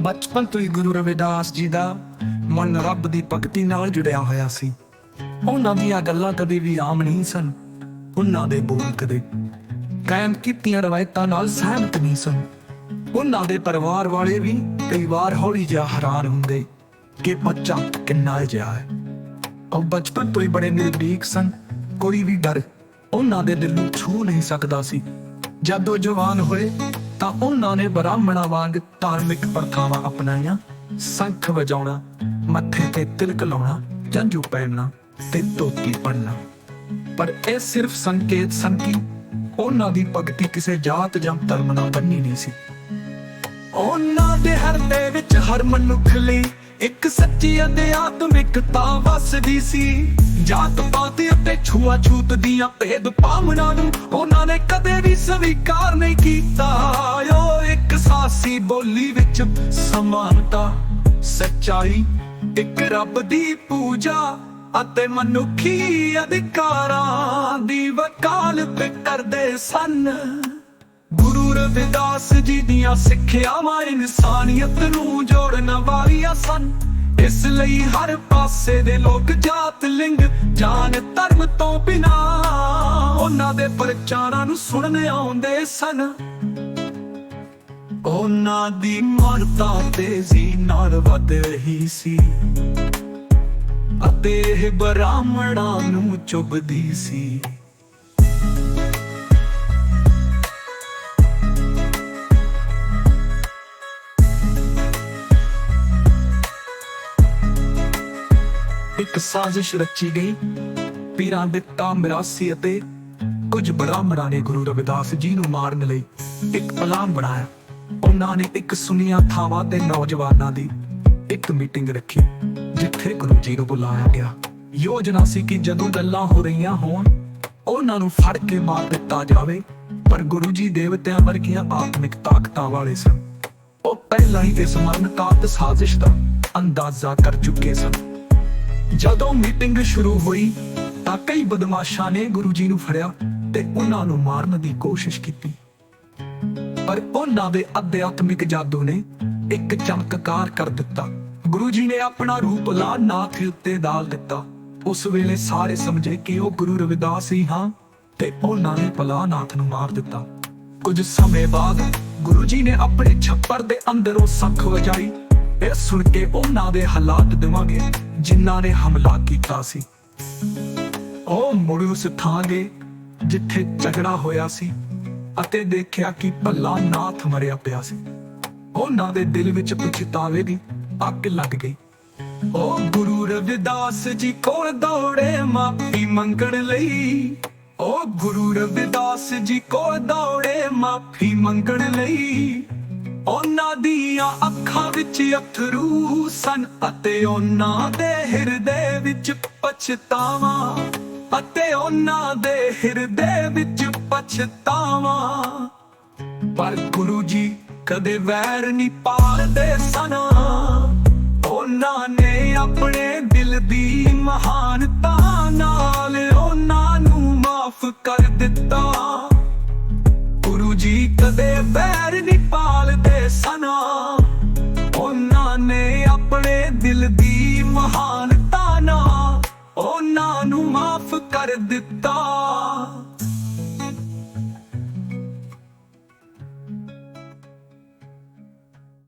ਬਚਪਨ ਤੋਂ ਹੀ ਗੁਰੂ ਰਵਿਦਾਸ ਜੀ ਦਾ ਮਨ ਰੱਬ ਦੀ ਭਗਤੀ ਨਾਲ ਜੁੜਿਆ ਹੋਇਆ ਸੀ। ਉਹਨਾਂ ਦੀਆਂ ਗੱਲਾਂ ਕਦੇ ਵੀ ਆਮ ਨਹੀਂ ਸਨ, ਉਹਨਾਂ ਦੇ ਬੋਲ ਕਦੇ ਕਾਇਮ ਕੀਤੀਆਂ ਰਵਾਇਤਾਂ ਨਾਲ ਸਹਿਮਤ ਨਹੀਂ ਸਨ। ਉਹਨਾਂ ਦੇ ਪਰਿਵਾਰ ਵਾਲੇ ਵੀ ਕਈ ਵਾਰ ਹੌਲੀ ਜਿਹਾ ਹੈਰਾਨ ਹੁੰਦੇ ਕਿ ਬੱਚਾ ਕਿੰਨਾ ਜਿਹਾ ਹੈ। ਉਹ ਬਚਪਨ ਤੋਂ ਹੀ ਬੜੇ ਨਿਰਭੀਕ ਸਨ, ਕੋਈ ਵੀ ਡਰ ਉਹਨਾਂ ਦੇ ਦਿਲ ਨੂੰ ਛੂ ਨਹੀਂ ਸਕਦਾ ਸੀ। ਜਦੋਂ ਜਵਾਨ ਹੋਏ ਤਾਂ ਉਹਨਾਂ ਨੇ ਬ੍ਰਾਹਮਣਾਂ ਵਾਂਗ ਧਾਰਮਿਕ ਪ੍ਰਥਾਵਾਂ ਅਪਣਾਈਆਂ, ਸੰਖ ਵਜਾਉਣਾ, ਮੱਥੇ ਤੇ ਤਿਲਕ ਲਾਉਣਾ ਜੰਜੂ ਪਹਿਨਣਾ ਤੇ ਧੋਤੀ ਪੜਨਾ ਪਰ ਇਹ ਸਿਰਫ ਸੰਕੇਤ ਸਨ ਕਿ ਉਹਨਾਂ ਦੀ ਭਗਤੀ ਕਿਸੇ ਜਾਤ ਜਾਂ ਧਰਮ ਨਾਲ ਬੰਨੀ ਨਹੀਂ ਸੀ। ਉਹਨਾਂ ਦੇ ਹਿਰਦੇ ਵਿੱਚ ਹਰ ਮਨੁੱਖ ਲਈ ਇੱਕ ਸੱਚੀ ਅਧਿਆਤਮਿਕਤਾ ਵਸਦੀ ਸੀ। ਜਾਤ ਪਾਤ ਅਤੇ ਛੂਆ ਛੂਤ ਦੀਆਂ ਭੇਦ ਭਾਵਨਾ ਨੂੰ ਉਹਨਾਂ ਨੇ ਕਦੇ ਵੀ ਸਵੀਕਾਰ ਨਹੀਂ ਕੀਤਾ। ਓ ਇੱਕ ਸਾਸੀ ਬੋਲੀ ਵਿੱਚ ਸਮਾਨਤਾ, ਸੱਚਾਈ, ਇੱਕ ਰੱਬ ਦੀ ਪੂਜਾ ਅਤੇ ਮਨੁੱਖੀ ਅਧਿਕਾਰਾਂ ਦੀ ਵਕਾਲਤ ਕਰਦੇ ਸਨ। ਗੁਰੂ ਰਵਿਦਾਸ ਜੀ ਦੀਆਂ ਸਿੱਖਿਆਵਾਂ ਇਨਸਾਨੀਅਤ ਨੂੰ ਜੋੜਨ ਵਾਲੀਆਂ ਸਨ। ਇਸ ਲਈ ਹਰ ਪਾਸੇ ਦੇ ਲੋਕ ਜਾਤ ਲਿੰਗ, ਜਾਨ ਧਰਮ ਤੋਂ ਬਿਨਾ ਉਹਨਾਂ ਦੇ ਪ੍ਰਚਾਰਾਂ ਨੂੰ ਸੁਣਨ ਆਉਂਦੇ ਸਨ। ਉਹਨਾਂ ਦੀ ਮਰਤਾ ਤੇਜ਼ੀ ਨਾਲ ਵੱਧ ਰਹੀ ਸੀ ਅਤੇ ਇਹ ਬ੍ਰਾਹਮਣਾਂ ਨੂੰ ਚੁੱਭਦੀ ਸੀ। ਇੱਕ ਸਾਜ਼ਿਸ਼ ਰਚੀ ਗਈ। ਪੀਰਾਂ ਦੇ ਤਾਮਰਾਸੀ ਅਤੇ ਕੁਝ ਬ੍ਰਾਹਮਣਾਂ ਨੇ ਗੁਰੂ ਰਵਿਦਾਸ ਜੀ ਨੂੰ ਮਾਰਨ ਲਈ ਇੱਕ ਪਲਾਨ ਬਣਾਇਆ। ਉਹਨਾਂ ਨੇ ਇੱਕ ਸੁਨੀਆਂ ਥਾਵਾਂ ਤੇ ਨੌਜਵਾਨਾਂ ਦੀ ਇੱਕ ਮੀਟਿੰਗ ਰੱਖੀ, ਜਿੱਥੇ ਗੁਰੂ ਜੀ ਨੂੰ ਬੁਲਾਇਆ ਗਿਆ। ਯੋਜਨਾ ਸੀ ਕਿ ਜਦੋਂ ਗੱਲਾਂ ਹੋ ਰਹੀਆਂ ਹੋਣ, ਉਹਨਾਂ ਨੂੰ ਫੜ ਕੇ ਮਾਰ ਦਿੱਤਾ ਜਾਵੇ, ਪਰ ਗੁਰੂ ਜੀ ਦੇਵਤਿਆਂ ਵਰਗੀਆਂ ਆਤਮਿਕ ਤਾਕਤਾਂ ਵਾਲੇ ਸਨ। ਉਹ ਪਹਿਲਾਂ ਹੀ ਇਸ ਮਰਨਕਾਤ ਸਾਜ਼ਿਸ਼ ਦਾ ਅੰਦਾਜ਼ਾ ਕਰ ਚੁੱਕੇ ਸਨ। ਜਦੋਂ ਮੀਟਿੰਗ ਸ਼ੁਰੂ ਹੋਈ, ਤਾਂ ਕਈ ਬਦਮਾਸ਼ਾਂ ਨੇ ਗੁਰੂ ਜੀ ਨੂੰ ਫੜਿਆ ਤੇ ਉਹਨਾਂ ਨੂੰ ਮਾਰਨ ਦੀ ਕੋਸ਼ਿਸ਼ ਕੀਤੀ। ਪਰ ਉਹਨਾਂ ਦੇ ਅਧਿਆਤਮਿਕ ਜਾਦੂ ਨੇ ਇੱਕ ਚਮਤਕਾਰ ਕਰ ਦਿੱਤਾ। ਗੁਰੂ ਜੀ ਨੇ ਆਪਣਾ ਰੂਪ ਲਾ ਨਾਥ ਉੱਤੇ ਡਾਲ ਦਿੱਤਾ। ਉਸ ਵੇਲੇ ਸਾਰੇ ਸਮਝੇ ਕਿ ਉਹ ਗੁਰੂ ਰਵਿਦਾਸ ਹੀ ਹਾਂ ਤੇ ਉਹਨਾਂ ਨੇ ਭਲਾ ਨਾਥ ਨੂੰ ਮਾਰ ਦਿੱਤਾ। ਕੁਝ ਸਮੇਂ ਬਾਅਦ ਗੁਰੂ ਜੀ ਨੇ ਆਪਣੇ ਛੱਪਰ ਦੇ ਅੰਦਰੋਂ ਸੱਖ ਵਜਾਈ ਇਹ ਸੁਣ ਕੇ ਉਹਨਾਂ ਦੇ ਹਾਲਾਤ ਦੇਵਾਂਗੇ, ਜਿਨ੍ਹਾਂ ਨੇ ਹਮਲਾ ਕੀਤਾ ਸੀ। ਉਹ ਮੁੜ ਉਸ ਥਾਂ ਗਏ, ਜਿੱਥੇ ਝਗੜਾ ਹੋਇਆ ਸੀ ਅਤੇ ਦੇਖਿਆ ਕਿ ਭੱਲਾ ਨਾਥ ਮਰਿਆ ਪਿਆ ਸੀ। ਉਹਨਾਂ ਦੇ ਦਿਲ ਵਿੱਚ ਪਛਤਾਵੇ ਦੀ ਅੱਗ ਲੱਗ ਗਈ। ਉਹ ਗੁਰੂ ਰਵਿਦਾਸ ਜੀ ਕੋਲ ਦੌੜੇ, ਮਾਫੀ ਮੰਗਣ ਲਈ। ਉਹ ਗੁਰੂ ਰਵਿਦਾਸ ਜੀ ਕੋਲ ਦੌੜੇ, ਮਾਫੀ ਮੰਗਣ ਲਈ। ਉਹਨਾਂ ਦੀਆਂ ਅੱਖਾਂ ਵਿੱਚ ਅਥਰੂ ਸਨ ਅਤੇ ਉਹਨਾਂ ਦੇ ਹਿਰਦੇ ਵਿੱਚ ਪਛਤਾਵਾ ਅਤੇ ਉਹਨਾਂ ਦੇ ਹਿਰਦੇ ਵਿੱਚ ਪਛਤਾਵਾ। ਪਰ ਗੁਰੂ ਜੀ ਕਦੇ ਵੈਰ ਨਹੀਂ ਪਾਲਦੇ ਸਨ। ਉਹਨਾਂ ਨੇ ਆਪਣੇ ਦਿਲ ਦੀ ਮਹਾਨਤਾ ਨਾਲ heart.